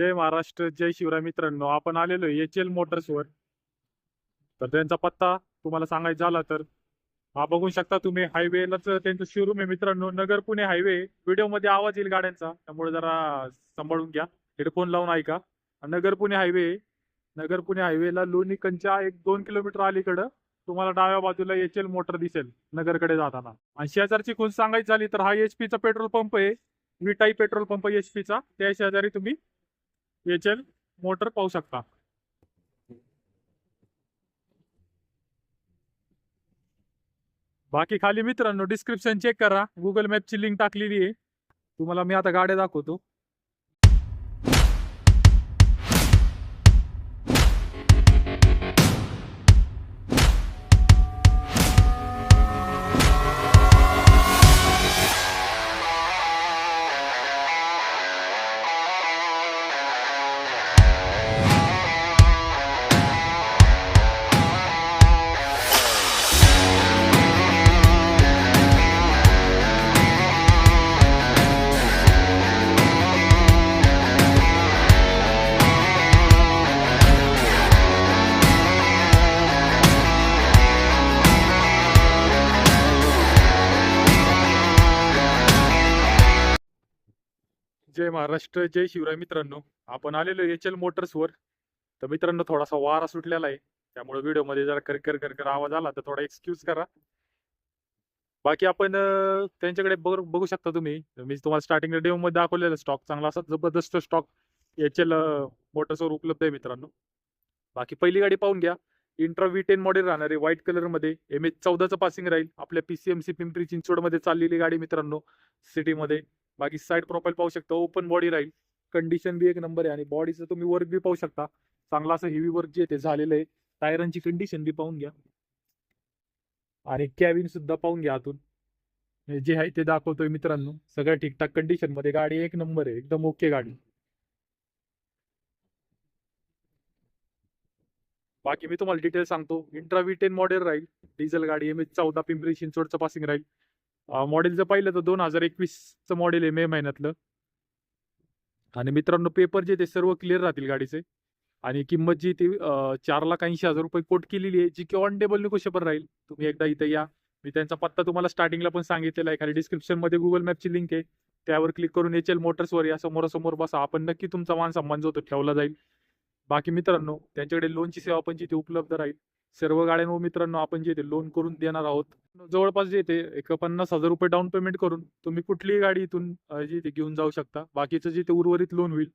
जय महाराष्ट्र जय शिवराय मित्रांनो. आपण आलेलो एच एल मोटर्सवर तर त्यांचा पत्ता तुम्हाला सांगायचा झाला तर हा बघू शकता तुम्ही. हायवेलाच त्यांचं शोरूम आहे मित्रांनो. नगर पुणे हायवे व्हिडिओमध्ये आवाज येईल गाड्यांचा. त्यामुळे जरा सांभाळून घ्या. हेडफोन लावून ऐका. नगर पुणे हायवे नगर पुणे हायवेला लोणी कंच्या एक दोन किलोमीटर अलीकडं तुम्हाला डाव्या बाजूला एच एल मोटर दिसेल नगरकडे जाताना. आणि शेजारची खून सांगायची झाली तर हा एच चा पेट्रोल पंप आहे. विटाई पेट्रोल पंप एच चा. त्या शेजारी तुम्ही एच एल मोटर पाहू शकता. बाकी खाली मित्रांनो डिस्क्रिप्शन चेक करा. गुगल मॅपची लिंक टाकलेली आहे. तुम्हाला मी आता गाड्या दाखवतो. जय महाराष्ट्र. जय शिवराय मित्रांनो. आपण आलेलो एच एल मोटर्सवर तर मित्रांनो थोडासा वारा सुटलेला आहे. त्यामुळे व्हिडिओमध्ये जरा कर कर कर कर आवाज आला तर थोडा एक्सक्यूज करा. बाकी आपण त्यांच्याकडे बघू शकता तुम्ही. मी तुम्हाला स्टार्टिंग डेमो मध्ये दाखवलेला स्टॉक चांगला असा जबरदस्त स्टॉक एच एल मोटर्सवर उपलब्ध आहे मित्रांनो. बाकी पहिली गाडी पाहून घ्या. इंट्रा व्ही टेन मॉडेल राहणार आहे व्हाईट कलरमध्ये. एम एच चौदाचं पासिंग राहील. आपल्या पीसीएमसी पिंपरी चिंचवडमध्ये चाललेली गाडी मित्रांनो सिटीमध्ये बाकी साईड प्रोफाईल पाहू शकता ओपन बॉडी राहील. कंडिशन बी एक नंबर आहे आणि बॉडीचं तुम्ही वर्क बी पाहू शकता. चांगला असं हेवी वर्क जे ते झालेलं आहे. टायरांची कंडिशन बी पाहून घ्या. आणि कॅबिन सुद्धा पाहून घ्या आतून. जे आहे ते दाखवतोय मित्रांनो. सगळं ठीकठाक कंडिशनमध्ये गाडी एक नंबर आहे. एकदम ओके गाडी. बाकी मी तुम्हाला डिटेल सांगतो. इंट्रा व्ही टेन मॉडेल राहील. डिझेल गाडी एम एच चौदा पिंपरी चिंचवडचं पासिंग राहील. मॉडेल जर पाहिलं तर दोन हजार एकवीसचं मॉडेल आहे मे महिन्यातलं. आणि मित्रांनो पेपर जे ते सर्व क्लिअर राहतील गाडीचे. आणि किंमत जी ती चार लाख ऐंशी हजार रुपये कोट केलेली आहे जी की ऑन टेबल पण राहील. तुम्ही एकदा इथं या. मी त्यांचा पत्ता तुम्हाला स्टार्टिंगला पण सांगितलेला आहे. खाली डिस्क्रिप्शनमध्ये गुगल मॅपची लिंक आहे. त्यावर क्लिक करून एच एल मोटर्सवर या. समोरासमोर बसा. आपण नक्की तुमचा मान सन्मान जो तो ठेवला जाईल. बाकी मित्रांनो त्यांच्याकडे लोनची सेवा पण जिथे उपलब्ध राहील सर्व गाड्यांवर हो मित्रांनो आपण जे ते लोन करून देणार आहोत जवळपास जे ते एक पन्नास हजार रुपये डाऊन पेमेंट करून तुम्ही कुठलीही गाडी इथून अं, जी ते घेऊन जाऊ शकता. बाकीचं जे ते उर्वरित लोन होईल.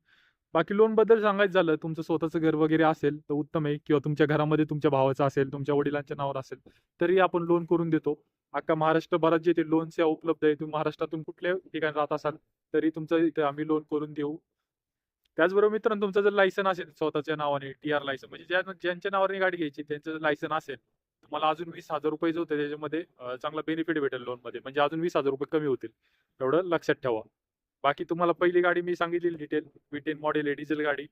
बाकी लोनबद्दल सांगायचं झालं तुमचं स्वतःचं घर वगैरे असेल तर उत्तम आहे. किंवा तुमच्या घरामध्ये तुमच्या भावाचं असेल तुमच्या वडिलांच्या नावावर असेल तरी आपण लोन करून देतो. अख्खा महाराष्ट्रभरात जे ते लोन सेवा उपलब्ध आहे तुम्ही महाराष्ट्रातून कुठल्या ठिकाणी राहत असाल तरी तुमचं इथे आम्ही लोन करून देऊ. त्याचबरोबर मित्रांनो तुमचं जर लायसन असेल स्वतःच्या नावाने टी आर लायसन म्हणजे ज्या ज्यांच्या नावाने गाडी घ्यायची त्यांचं लायसन असेल तुम्हाला अजून वीस हजार रुपये जो होते त्याच्यामध्ये चांगला बेनिफिट भेटेल लोनमध्ये. म्हणजे अजून वीस हजार रुपये कमी होतील. एवढं लक्षात ठेवा. बाकी तुम्हाला पहिली गाडी मी सांगितलेली डिटेल वी टेन मॉडेल आहे डिझेल गाडी.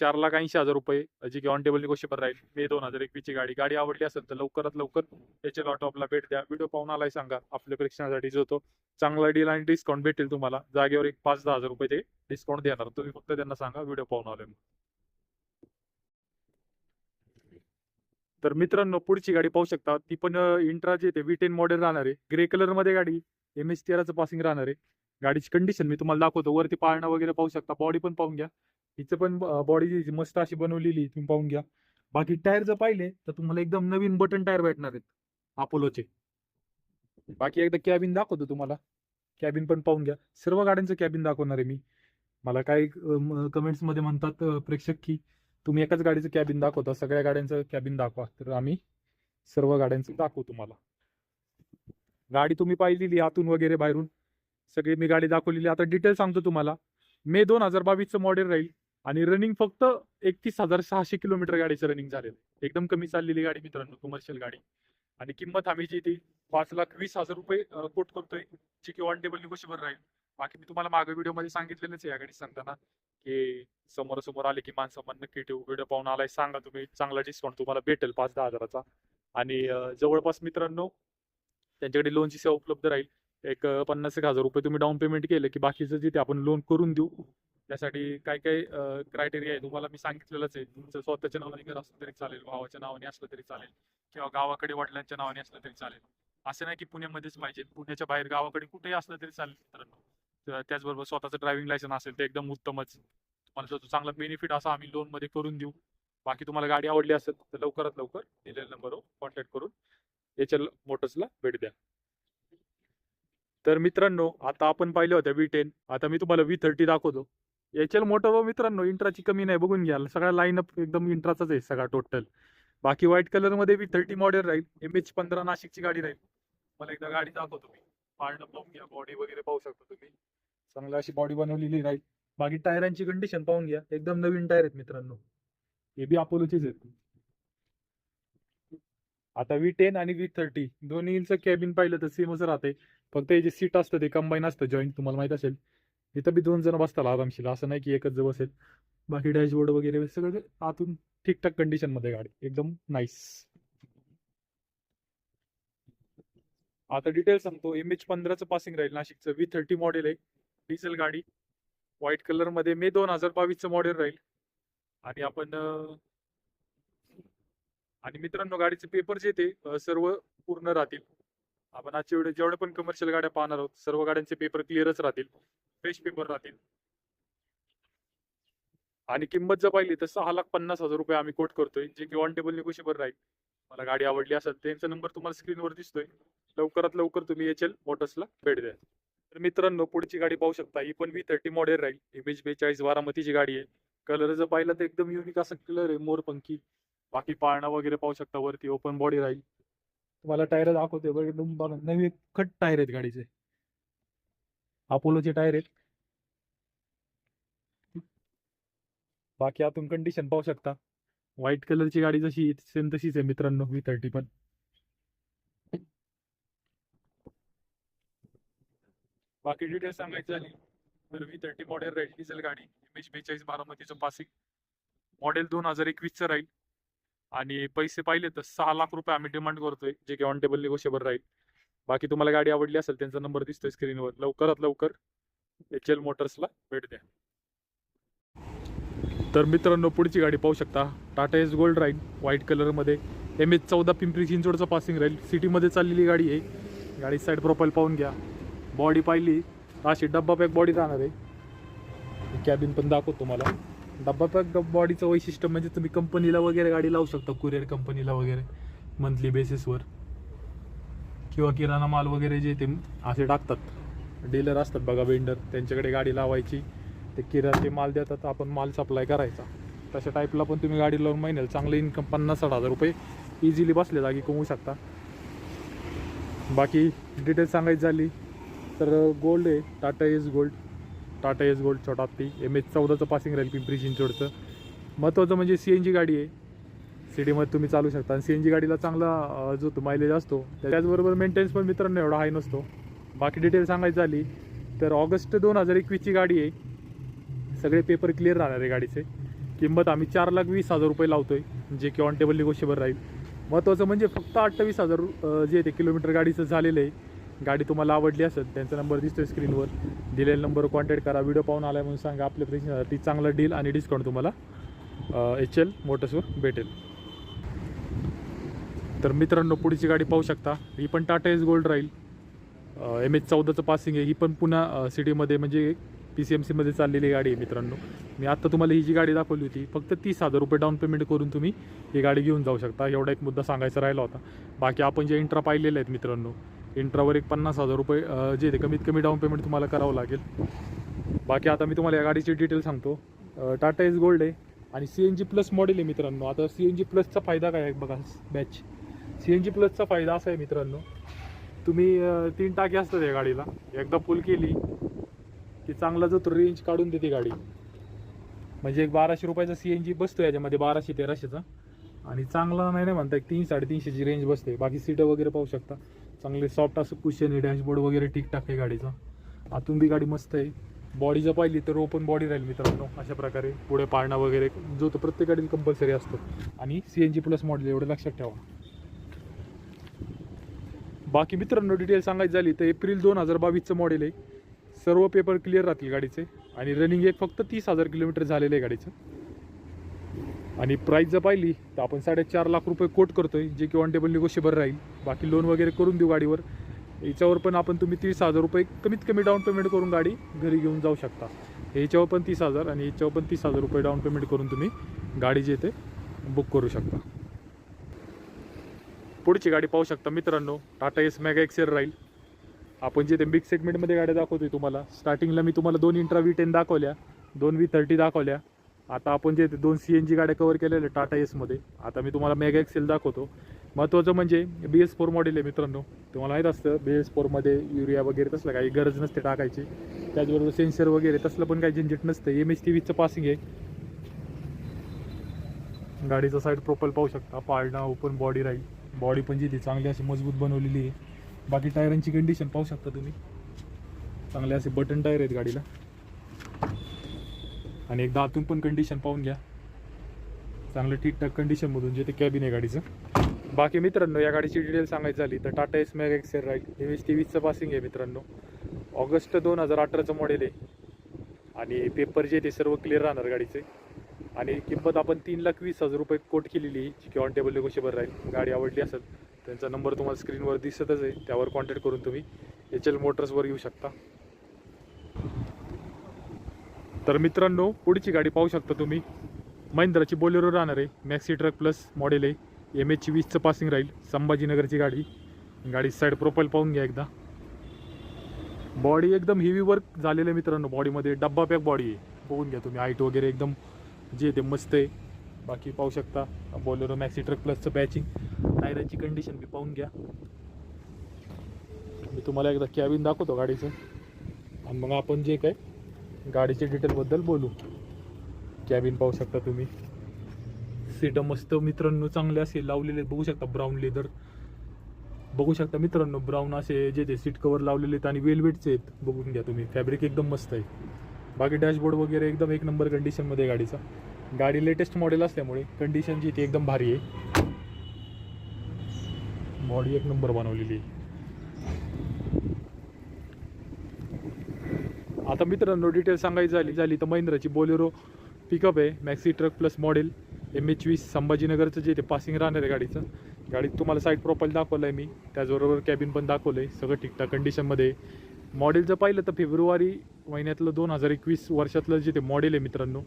चार लाख ऐंशी हजार रुपये जी की ऑन टेबल निगोशिएबल राहील. मे दोन हजार एकवीसची गाडी. गाडी आवडली असेल तर लवकरात लवकर त्याच्या लॉटॉपला भेट द्या. व्हिडिओ पाहून आलाय सांगा. आपल्या परीक्षणासाठी जो तो चांगला डील आणि डिस्काउंट भेटेल तुम्हाला. जागेवर एक पाच दहा हजार रुपये ते डिस्काउंट देणार. तुम्ही फक्त त्यांना सांगा. व्हिडिओ पाहून आलोय तर मित्रांनो पुढची गाडी पाहू शकता. ती पण इंट्रा जे ते व्ही टेन मॉडेल राहणार आहे. ग्रे कलरमध्ये गाडी. एम एच तेराचं पासिंग राहणार आहे. गाडीची कंडिशन मी तुम्हाला दाखवतो. वरती पाळणं वगैरे पाहू शकता. बॉडी पण पाहून घ्या. हिचं पण बॉडी मस्त अशी बनवलेली तुम्ही पाहून घ्या. बाकी टायर जर पाहिले तर तुम्हाला एकदम नवीन बटन टायर भेटणार आहेत अपोलोचे बाकी एकदा कॅबिन दाखवतो तुम्हाला. कॅबिन पण पाहून घ्या. सर्व गाड्यांचं कॅबिन दाखवणार आहे मी. मला काही कमेंट्समध्ये म्हणतात प्रेक्षक की तुम्ही एकाच गाडीचं कॅबिन दाखवता सगळ्या गाड्यांचं कॅबिन दाखवा. तर आम्ही सर्व गाड्यांचं दाखवू तुम्हाला. गाडी तुम्ही पाहिलेली आतून वगैरे बाहेरून. सगळी मी गाडी दाखवलेली आता डिटेल सांगतो तुम्हाला. मे दोन हजार बावीसचं मॉडेल राहील. आणि रनिंग फक्त एकतीस हजार सहाशे किलोमीटर गाडीचं रनिंग झालेलं आहे. एकदम कमी चाललेली गाडी मित्रांनो कमर्शियल गाडी. आणि किंमत आम्ही जी ती पाच लाख वीस हजार रुपये कोट करतोय जी की ऑन टेबल निगोशिएबल राहील. बाकी मी तुम्हाला मागे व्हिडिओमध्ये सांगितलेलंच आहे या गाडी सांगताना की समोरासमोर आले की माणसामान नक्की ठेवू व्हिडिओ पाहून आलाय सांगा तुम्ही चांगला डिस्काउंट तुम्हाला भेटेल पाच दहा हजाराचा. आणि जवळपास मित्रांनो त्यांच्याकडे लोनची सेवा उपलब्ध राहील. एक पन्नास एक हजार रुपये तुम्ही डाऊन पेमेंट केलं की बाकीचं जिथे आपण लोन करून देऊ. त्यासाठी काय काय क्रायटेरिया आहे. तुम्हाला मी सांगितलेलंच आहे. तुमचं स्वतःच्या नावाने घर असलं तरी चालेल भावाच्या नावाने असलं तरी चालेल किंवा गावाकडे वडिलांच्या नावाने असलं तरी चालेल. असं नाही की पुण्यामध्येच पाहिजे. पुण्याच्या बाहेर गावाकडे कुठेही असलं तरी चालेल मित्रांनो. त्याचबरोबर स्वतःचं ड्रायव्हिंग लायसन असेल तर एकदम उत्तमच. तुम्हाला जो चांगला बेनिफिट असा आम्ही लोनमध्ये करून देऊ. बाकी तुम्हाला गाडी आवडली असेल तर लवकरात लवकर दिलेल्या नंबरवर कॉन्टॅक्ट करून याच्या मोटर्सला भेट द्या. तर मित्रांनो आता आपण पाहिलं होतं व्ही टेन आता मी तुम्हाला व्ही थर्टी दाखवतो. एच एल मोटरवर मित्रांनो इंट्राची कमी नाही बघून घ्या. सगळा लाईनअप एकदम इंट्राचाच आहे सगळा टोटल बाकी व्हाईट कलरमध्ये व्ही थर्टी मॉडेल राहील. एम एच पंधरा नाशिकची गाडी राहील. मला एकदा गाडी दाखवतो मी. पाळणं पाहून घ्या. बॉडी वगैरे पाहू शकता तुम्ही. चांगली अशी बॉडी बनवलेली राहील. बाकी टायरांची कंडिशन पाहून घ्या. एकदम नवीन टायर आहेत मित्रांनो. हे बी अपोलोचेच आहेत. आता व्ही टेन आणि व्ही थर्टी दोन्हीचं कॅबिन पाहिलं तर सेमच राहते फक्त हे जे सीट असतं ते कंबाईन असतं जॉईंट तुम्हाला माहीत असेल. इथं बी दोन जण बसतात आरामशीर. असं नाही की एकच जण बसेल बाकी डॅशबोर्ड वगैरे सगळं आतून ठीकठाक कंडिशनमध्ये गाडी. एकदम नाईस आता डिटेल सांगतो. एम एच पंधराचं पासिंग राहील नाशिकचं. व्ही थर्टी मॉडेल आहे. डिझेल गाडी. व्हाईट कलरमध्ये मे दोन हजार बावीसचं मॉडेल राहील. आणि आपण आणि मित्रांनो गाडीचे पेपर जे ते सर्व पूर्ण राहतील. आपण आजच्या वेळेस जेवढ्या पण कमर्शियल गाड्या पाहणार आहोत सर्व गाड्यांचे पेपर क्लिअरच राहतील. फ्रेश पेपर राहतील. आणि किंमत जर पाहिली तर सहा लाख पन्नास हजार रुपये आम्ही कोट करतोय. जे की ऑन टेबल निगोशिएबल राहील. मला गाडी आवडली असेल त्यांचा नंबर तुम्हाला स्क्रीनवर दिसतोय. लवकरात लवकर तुम्ही एच एल मोटर्सला भेट द्या. तर मित्रांनो पुढची गाडी पाहू शकता. ही पण व्ही थर्टी मॉडेल राहील. इमेज बेचाळीस बारामतीची गाडी आहे. कलर जर पाहिलं तर एकदम युनिक असा कलर आहे. मोरपंखी बाकी पाळणा वगैरे पाहू शकता. वरती ओपन बॉडी राहील. तुम्हाला टायर दाखवते बघ एकदम बघा नवी खट टायर आहेत गाडीचे. अपोलोचे टायर आहेत. बाकी आतून कंडिशन पाहू शकता. व्हाईट कलरची गाडी जशी सेम तशीच आहे मित्रांनो व्ही थर्टी पण. बाकी डिटेल्स सांगायची झाली तर व्ही थर्टी मॉडेल राहील डिझेल गाडी एम एच बेचाळीस बारामतीचं पासिंग मॉडेल दोन हजार एकवीसचं राहील. आणि पैसे पाहिले तर सहा लाख रुपये आम्ही डिमांड करतोय जे की ऑन टेबल निगोशिएबल राहील. बाकी तुम्हाला गाडी आवडली असेल त्यांचा नंबर दिसतोय स्क्रीनवर लवकरात लवकर एच एल मोटर्सला भेट द्या. तर मित्रांनो पुढची गाडी पाहू शकता. टाटा एस गोल्ड राहील व्हाईट कलरमध्ये. एम एच चौदा पिंपरी चिंचवडचं पासिंग राहील सिटीमध्ये चाललेली गाडी आहे. गाडी साईड प्रोफाईल पाहून घ्या. बॉडी पाहिली. अशी डब्बा पॅक बॉडी राहणार आहे. कॅबिन पण दाखवतो तुम्हाला. डब्बा पॅक बॉडीचं वैशिष्ट्य म्हणजे तुम्ही कंपनीला वगैरे गाडी लावू शकता कुरिअर कंपनीला वगैरे मंथली बेसिसवर किंवा किराणा माल वगैरे जे ते असे टाकतात. डीलर असतात बघा वेंडर त्यांच्याकडे गाडी लावायची. ते किराणाचे माल देतात आपण माल सप्लाय करायचा. तशा टाईपला पण तुम्ही गाडी लावून महिन्याला चांगलं इन्कम पन्नास साठ हजार रुपये इझिली बसले जागी कमवू शकता. बाकी डिटेल्स सांगायची झाली तर गोल्ड आहे. Tata Ace gold Tata Ace gold छोटा ती एम एच चौदाचं पासिंग राहील पिंपरी चिंचवडचं. महत्त्वाचं म्हणजे सी एन जी गाडी आहे. सिटीमध्ये तुम्ही चालू शकता. आणि सी एन जी गाडीला चांगला जो तो मायलेज असतो त्याचबरोबर मेंटेनन्स पण मित्रांनो एवढा हाय नसतो. बाकी डिटेल सांगायची झाली तर ऑगस्ट दोन हजार एकवीसची गाडी आहे. सगळे पेपर क्लिअर राहणार आहे गाडीचे. किंमत आम्ही चार लाख वीस हजार रुपये लावतो आहे जे की ऑन टेबल निगोशिएबल राहील. महत्त्वाचं म्हणजे फक्त अठ्ठावीस हजार जे ते किलोमीटर गाडीचं झालेलं आहे. गाडी तुम्हाला आवडली असेल त्यांचा नंबर दिसतोय स्क्रीनवर दिलेला नंबर कॉन्टॅक्ट करा व्हिडिओ पाहून आला म्हणून सांगा. आपल्या ती चांगला डील आणि डिस्काउंट तुम्हाला एच एल मोटर्सवर भेटेल. तर मित्रांनो पुढची गाडी पाहू शकता. ही पण टाटा एस गोल्ड राहील. एम एच चौदाचं पासिंग आहे. ही पण पुन्हा सिटीमध्ये म्हणजे पी सी एम सीमध्ये चाललेली गाडी आहे मित्रांनो. मी आत्ता तुम्हाला ही जी गाडी दाखवली होती फक्त तीस हजार रुपये डाऊन पेमेंट करून तुम्ही ही गाडी घेऊन जाऊ शकता. एवढा एक मुद्दा सांगायचा राहिला होता. बाकी आपण जे इंट्रा पाहिलेले आहेत मित्रांनो इंट्रावर एक पन्नास हजार रुपये जे ते कमीत कमी डाऊन पेमेंट तुम्हाला करावं लागेल. बाकी आता मी तुम्हाला या गाडीची डिटेल सांगतो. टाटा एस गोल्ड आहे आणि C N G plus model आहे मित्रांनो. आता सी एन जी प्लसचा फायदा काय आहे बघा बॅच सी एन जी प्लसचा फायदा असा आहे मित्रांनो. तुम्ही तीन टाकी असतात या गाडीला. एकदा फुल केली की चांगला जो तो रेंज काढून देते गाडी. म्हणजे एक बाराशे रुपयाचा सी एन जी बसतो याच्यामध्ये बाराशे तेराशेचा. आणि चांगला नाही नाही म्हणता एक तीन साडेतीनशेची रेंज बसते. बाकी सीटं वगैरे पाहू शकता. चांगले सॉफ्ट असं कुशन आहे डॅशबोर्ड वगैरे ठीकठाक आहे गाडीचा. आतून बी गाडी मस्त आहे. बॉडी जर पाहिली तर ओपन बॉडी राहील मित्रांनो अशा प्रकारे. पुढे पाळणा वगैरे जो तो प्रत्येक गाडीत कंपल्सरी असतो. आणि C N G plus model एवढं लक्षात ठेवा. बाकी मित्रांनो डिटेल सांगायची झाली तर एप्रिल दोन हजार बावीसचं मॉडेल आहे. सर्व पेपर क्लिअर राहतील गाडीचे. आणि रनिंग एक फक्त तीस हजार किलोमीटर झालेलं आहे गाडीचं. आणि प्राईस जर पाहिली तर आपण साडेचार लाख रुपये कोट करतोय जे की ऑन टेबल निगोशिएबल राहील. बाकी लोन वगैरे करून देऊ गाडीवर. याच्यावर पण आपण तुम्ही तीस हजार रुपये कमीत कमी डाऊन पेमेंट करून गाडी घरी घेऊन जाऊ शकता. याच्यावर पण तीस हजार आणि याच्यावर पण तीस हजार रुपये डाऊन पेमेंट करून तुम्ही गाडी जे ते बुक करू शकता. पुढची गाडी पाहू शकता मित्रांनो. टाटा एस मेगा एक्सेल राहील. आपण जे ते बिग सेगमेंटमध्ये गाड्या दाखवतोय तुम्हाला स्टार्टिंगला मी तुम्हाला दोन इंट्रा व्ही टेन दाखवल्या दोन व्ही थर्टी दाखवल्या. आता आपण जे दोन सी एन जी गाड्या कवर केलेल्या टाटा एसमध्ये आता मी तुम्हाला मेगा एक्सेल दाखवतो. महत्त्वाचं म्हणजे बी एस फोर मॉडेल आहे मित्रांनो. तुम्हाला माहीत असतं बी एस फोरमध्ये युरिया वगैरे तसलं काही गरज नसते टाकायची. त्याचबरोबर सेन्सर वगैरे तसलं पण काही झंझट नसतं. एम एच टी व्हीचं पासिंग आहे. गाडीचा साईड प्रोफाईल पाहू शकता. पाळणा ओपन बॉडी राहील बॉडी पण जी ती चांगली अशी मजबूत बनवलेली आहे. बाकी टायरांची कंडिशन पाहू शकता तुम्ही. चांगले असे बटन टायर आहेत गाडीला. आणि एकदा आतून पण कंडिशन पाहून घ्या. चांगलं ठीकठाक कंडिशनमधून जे ते कॅबिन आहे गाडीचं. बाकी मित्रांनो या गाडीची डिटेल सांगायची झाली तर टाटा एस मॅग एक्सेल राहील एम एस टी पासिंग आहे मित्रांनो. ऑगस्ट दोन हजार अठराचं मॉडेल आहे. आणि पेपर जे ते सर्व क्लिअर राहणार गाडीचे. आणि किंमत आपण तीन लाख वीस हजार रुपये कोट केलेली आहे जी की ऑन टेबल निगोशिएबल राहील. गाडी आवडली असेल त्यांचा नंबर तुम्हाला स्क्रीनवर दिसतच आहे त्यावर कॉन्टॅक्ट करून तुम्ही एच एल मोटर्सवर येऊ शकता. तर मित्रांनो पुढची गाडी पाहू शकता तुम्ही. महिंद्राची बोलेरो राहणार आहे मॅक्सी ट्रक प्लस मॉडेल आहे. एम एच वीसचं पासिंग राहील संभाजीनगरची गाडी. गाडी साईड प्रोफाईल पाहून घ्या एकदा. बॉडी एकदम हेवी वर्क झालेलं आहे मित्रांनो बॉडीमध्ये डब्बा पॅक बॉडी आहे. बघून घ्या तुम्ही हाईट वगैरे एकदम जे ते मस्त आहे. बाकी पाहू शकता. बोलेरो मॅक्सी ट्रक प्लसचं पॅचिंग टायराची कंडिशन बी पाहून घ्या. मी तुम्हाला एकदा कॅबिन दाखवतो गाडीचं. आणि मग आपण जे काय गाडीच्या डिटेलबद्दल बोलू. कॅबिन पाहू शकता तुम्ही. सीट मस्त मित्रांनो चांगले असे लावलेले बघू शकता ब्राऊन लेदर बघू शकता मित्रांनो ब्राऊन असे जे ते सीट कवर लावलेले आहेत आणि वेलवेटचे आहेत. बघून घ्या तुम्ही. फॅब्रिक एकदम मस्त आहे. बाकी डॅशबोर्ड वगैरे एकदम एक नंबर कंडिशनमध्ये गाडीचा. गाडी लेटेस्ट मॉडेल असल्यामुळे कंडिशन जी ती एकदम भारी आहे. बॉडी एक नंबर बनवलेली आहे. आता मित्रांनो डिटेल सांगायची झाली झाली तर महिंद्राची बोलेरो पिकअप आहे. Maxi truck plus model M H वीस संभाजीनगरचं जे ते पासिंग राहणार आहे गाडीचं. गाडीत तुम्हाला साईड प्रोफाईल दाखवलं आहे मी. त्याचबरोबर कॅबिन पण दाखवलं आहे सगळं ठीकठाक कंडिशनमध्ये मॉडेल जर पाहिलं तर फेब्रुवारी महिन्यातलं दोन हजार एकवीस वर्षातलं जे ते मॉडेल आहे मित्रांनो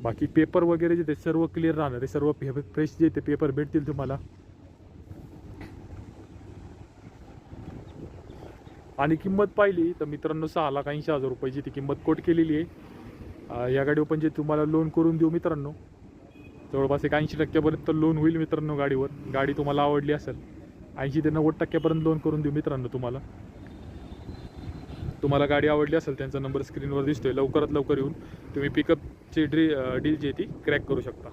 बाकी पेपर वगैरे जे ते सर्व क्लिअर राहणार आहे. सर्व फ्रेश जे ते पेपर भेटतील तुम्हाला. आणि किंमत पाहिली तर मित्रांनो सहा लाख ऐंशी हजार रुपयाची ती किंमत कोट केलेली आहे. या गाडीवर पण जे तुम्हाला लोन करून देऊ मित्रांनो जवळपास एक ऐंशी टक्क्यापर्यंत लोन होईल मित्रांनो गाडीवर. गाडी तुम्हाला आवडली असेल ऐंशी ते नव्वद टक्क्यापर्यंत लोन करून देऊ मित्रांनो तुम्हाला. तुम्हाला गाडी आवडली असेल त्यांचा नंबर स्क्रीनवर दिसतोय. लवकरात लवकर येऊन तुम्ही पिकअपची ड्री डील जी आहे ती क्रॅक करू शकता.